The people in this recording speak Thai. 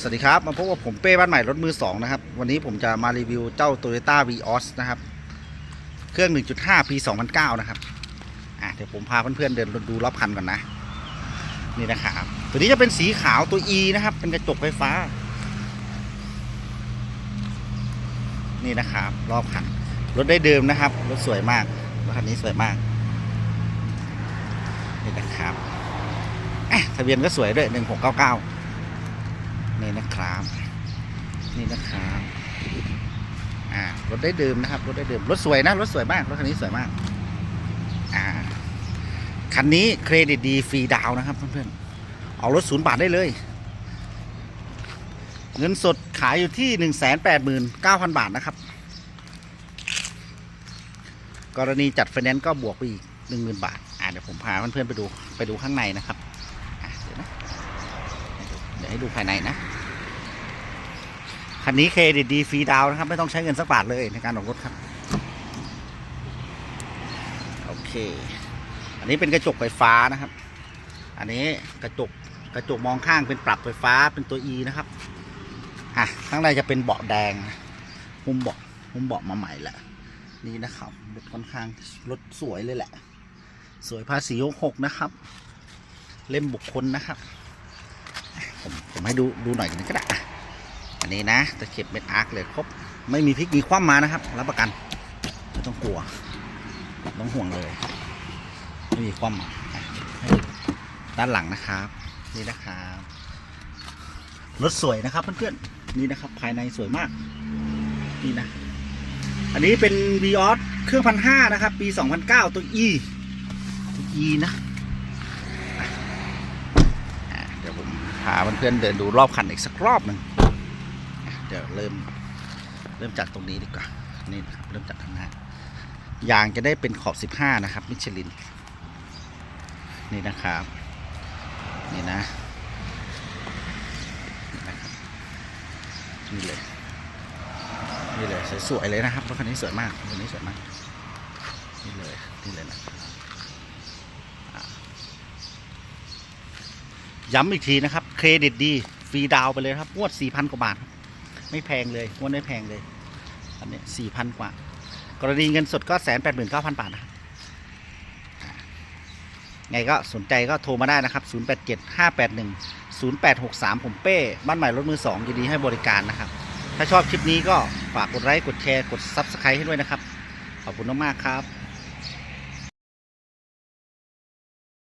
สวัสดีครับ มาพบกับผมเป้บ้านใหม่รถมือ 2 นะครับ วันนี้ผมจะมารีวิวเจ้า Toyota Vios นะครับ เครื่อง 1.5 ปี 2009 นะครับ อะเดี๋ยวผมพาเพื่อนๆเดินดูรอบคันก่อนนะ นี่นะครับ ตัวนี้จะเป็นสีขาวตัว E นะครับ เป็นกระจกไฟฟ้า นี่นะครับ รอบคัน รถได้เดิมนะครับ รถสวยมาก รถคันนี้สวยมาก นี่นะครับอะทะเบียนก็สวยด้วย 1699 นี่นะครับ นี่นะครับอ่ารถได้เดิมนะครับรถได้เดิมรถสวยนะรถสวยมากรถคันนี้สวยมากอ่าคันนี้เครดิตดีฟรีดาวน์นะครับเพื่อนๆเอารถศูนย์บาทได้เลย เงินสดขายอยู่ที่หนึ่งแสนแปดหมื่นเก้าพันบาทนะครับ กรณีจัดไฟแนนซ์ก็บวกไปอีกหนึ่งหมื่นบาทอ่าเดี๋ยวผมพาเพื่อนๆไปดูไปดูข้างในนะครับอะเดี๋ยวนะ เดี๋ยวให้ดูภายในนะคันนี้เครดิตดีฟรีดาวนะครับ ไม่ต้องใช้เงินสักบาทเลยในการออกรถครับ โอเค อันนี้เป็นกระจกไฟฟ้านะครับ อันนี้กระจกกระจกมองข้างเป็นปรับไฟฟ้าเป็นตัว E นะครับอะข้างในจะเป็นเบาะแดงหุ้มเบาะหุ้มเบาะมาใหม่แหละนี่นะครับรถค่อนข้างรถสวยเลยแหละ สวยภาษียกหกนะครับ เล่มบุคคลนะครับ ให้ดูดูหน่อยกันก็ได้อันนี้นะตะเข็บเม็ดอาร์คเลยครบไม่มีพลิกมีคว่ำมานะครับรับประกันไม่ต้องกลัวไม่ต้องห่วงเลยไม่มีคว่ำมาด้านหลังนะครับนี่นะครับรถสวยนะครับเพื่อนๆนี่นะครับ ภายในสวยมากนี่นะอันนี้เป็น v ีออสเครื่องพันห้านะครับ ปี 2009 ตัว E ตัว E นะ ดี๋ยวผมพาเพื่อนๆเดินดูรอบคันอีกสักรอบหนึ่งเดี๋ยวเริ่มเริ่มจากตรงนี้ดีกว่านี่นะครับเริ่มจากข้างหน้ายางจะได้เป็นขอบ 15 นะครับ มิชลิน นี่นะครับ นี่นะนี่นะครับนี่เลยนี่เลยสวยๆเลยนะครับรถคันนี้สวยมากรถคันนี้สวยมาก นี่เลย นี่เลยนะ ย้ำอีกทีนะครับ เครดิตดี ฟรีดาวไปเลยครับ งวด 4,000 กว่าบาท ไม่แพงเลยงวดไม่แพงเลย อันนี้ 4,000 กว่า กรณีเงินสดก็แสนแปดหมื่นเก้าพันบาทนะครับไงก็สนใจก็โทรมาได้นะครับ 087 581 0863 ผมเป้ บ้านใหม่รถมือ 2 ยินดีให้บริการนะครับ ถ้าชอบคลิปนี้ก็ฝากกดไลค์ กดแชร์ กด Subscribe ให้ด้วยนะครับ ขอบคุณมากๆครับ